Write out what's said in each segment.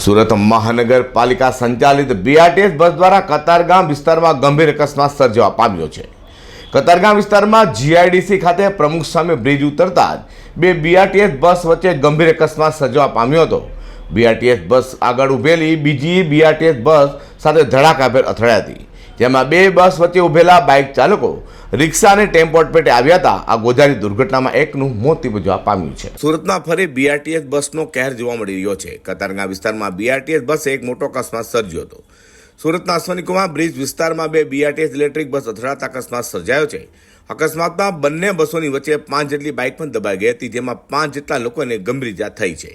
સુરત મહાનગરપાલિકા સંચાલિત BRTS bus દ્વારા કતારગામ વિસ્તારમાં ગંભીર અકસ્માત સર્જવા પામ્યો છે. કતારગામ વિસ્તારમાં જીઆઈડીસી ખાતે પ્રમુખ સામે બ્રિજ ઉતરતા બે બીઆરટીએસ બસ વચ્ચે ગંભીર અકસ્માત સર્જવા પામ્યો હતો. બીઆરટીએસ બસ આગળ ઊભેલી બીજી બીઆરટીએસ બસ સાથે ધડાકાભેર અથડાઈ હતી. જેમાં બે બસ વચ્ચે ઊભેલા બાઇક ચાલકો રિક્ષા અને ટેમ્પો અટપેટે આવ્યા હતા. આ ગોજારી દુર્ઘટનામાં એકનું મોત નિપજવા પામ્યું છે. સુરતમાં ફરી બીઆરટીએસ બસનો કહેર જોવા મળી રહ્યો છે. કતારગા વિસ્તારમાં બીઆરટીએસ બસે એક મોટો અકસ્માત સર્જ્યો હતો. સુરતના અશ્વનીકુમાર બ્રિજ વિસ્તારમાં બે બીઆરટીએસ ઇલેક્ટ્રિક બસ અથડાતા અકસ્માત સર્જાયો છે. અકસ્માતમાં બંને બસોની વચ્ચે પાંચ જેટલી બાઇક પણ દબાઈ ગઈ હતી, જેમાં પાંચ જેટલા લોકોને ગંભીર ઇજા થઈ છે.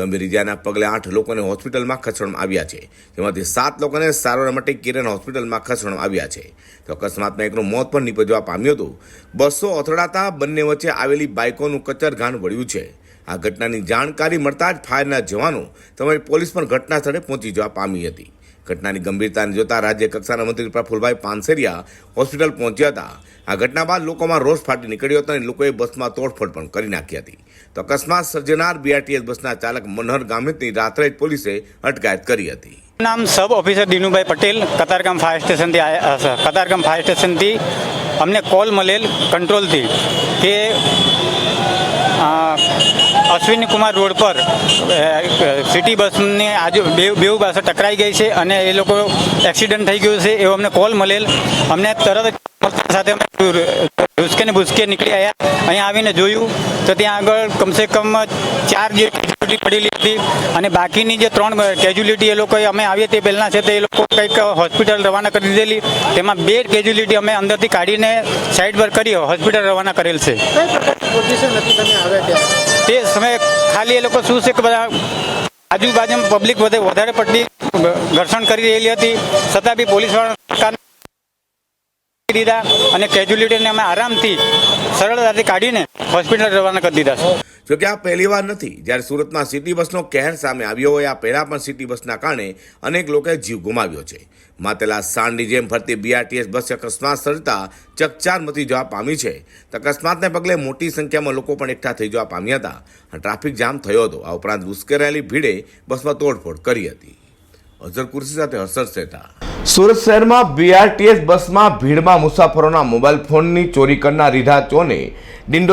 ગંભીર ઇજાના પગલે આઠ લોકોને હોસ્પિટલમાં ખસેડવામાં આવ્યા છે. જેમાંથી સાત લોકોને સારવાર માટે કિરણ હોસ્પિટલમાં ખસેડવામાં આવ્યા છે. તો અકસ્માતમાં એકનું મોત પણ નીપજવા પામ્યું હતું. બસો અથડાતા બંને વચ્ચે આવેલી બાઇકોનું કચરઘાણ વળ્યું છે. આ ઘટનાની જાણકારી મળતા જ ફાયરના જવાનો તેમજ પોલીસ પણ ઘટના સ્થળે પહોંચી જવા પામી હતી. ઘટનાની ગંભીરતાને જોતા રાજ્ય કક્ષાના મંત્રી પ્રફુલભાઈ પાનસેરિયા હોસ્પિટલ પહોંચ્યા હતા. આ ઘટના બાદ લોકોમાં રોષ ફાટી નીકળ્યો હતો અને લોકોએ બસમાં તોડફોડ પણ કરી નાખી હતી. તો અકસ્માત સર્જનાર બીઆરટીએસ બસના ચાલક મનોહર ગામિતની રાત્રે જ પોલીસે અટકાયત કરી હતી. નામ sub officer Dinubhai Patel, Katargam fire સ્ટેશનથી કતારગામ ફાયર સ્ટેશનથી અમને કોલ મળેલ કંટ્રોલથી કે અશ્વિની કુમાર રોડ પર સિટી બસને આજુ બે, બેઉ બસો ટકરાઈ ગઈ છે અને એ લોકો એક્સિડન્ટ થઈ ગયું છે, એવો અમને કોલ મળેલ. અમને તરત સાથે અમે ભૂસકે ને ભૂસકે નીકળી આવ્યા અહીંયા આવીને જોયું તો ત્યાં આગળ કમસે કમ ચાર જે કેજ્યુલિટી પડેલી હતી અને બાકીની જે ત્રણ કેજ્યુલિટી એ લોકોએ અમે આવીએ તે પહેલાં છે તે એ લોકો કંઈક હોસ્પિટલ રવાના કરી દીધેલી. તેમાં બે કેજ્યુલિટી અમે અંદરથી કાઢીને સાઈડ પર કરી હોસ્પિટલ રવાના કરેલ છે. સમયે ખાલી એ લોકો શું છે કે બધા આજુબાજુમાં પબ્લિક વધે વધારે પડતી ઘર્ષણ કરી રહેલી હતી. છતાં બી પોલીસવાળા દીધા અને કેજ્યુલિટીને અમે આરામથી સરળતાથી કાઢીને હોસ્પિટલ રવાના કરી દીધા છે. જોકે આ પહેલીવાર નથી, જ્યારે સુરતમાં સિટી બસનો કહેર સામે આવ્યો હોય, આ પહેલા પણ સિટી બસના કારણે અનેક લોકોએ જીવ ગુમાવ્યો છે. માતેલા સાંડની જેમ ફરતી બીઆરટીએસ બસ અકસ્માત સર્જતા ચકચાર મચી જવા પામી છે. અકસ્માતને પગલે મોટી સંખ્યામાં લોકો પણ એકઠા થઈ જવા પામ્યા હતા. ટ્રાફિક જામ થયો હતો. આ ઉપરાંત ઉશ્કેરાયેલી ભીડે બસમાં તોડફોડ કરી હતી. અઝર કુર્સી સાથે હર્ષદ શેઠા સુરત શહેરમાં બીઆરટીએસ બસમાં ભીડમાં મુસાફરોના મોબાઈલ ફોનની ચોરી કરનાર રીઢા ચોને ડિંડો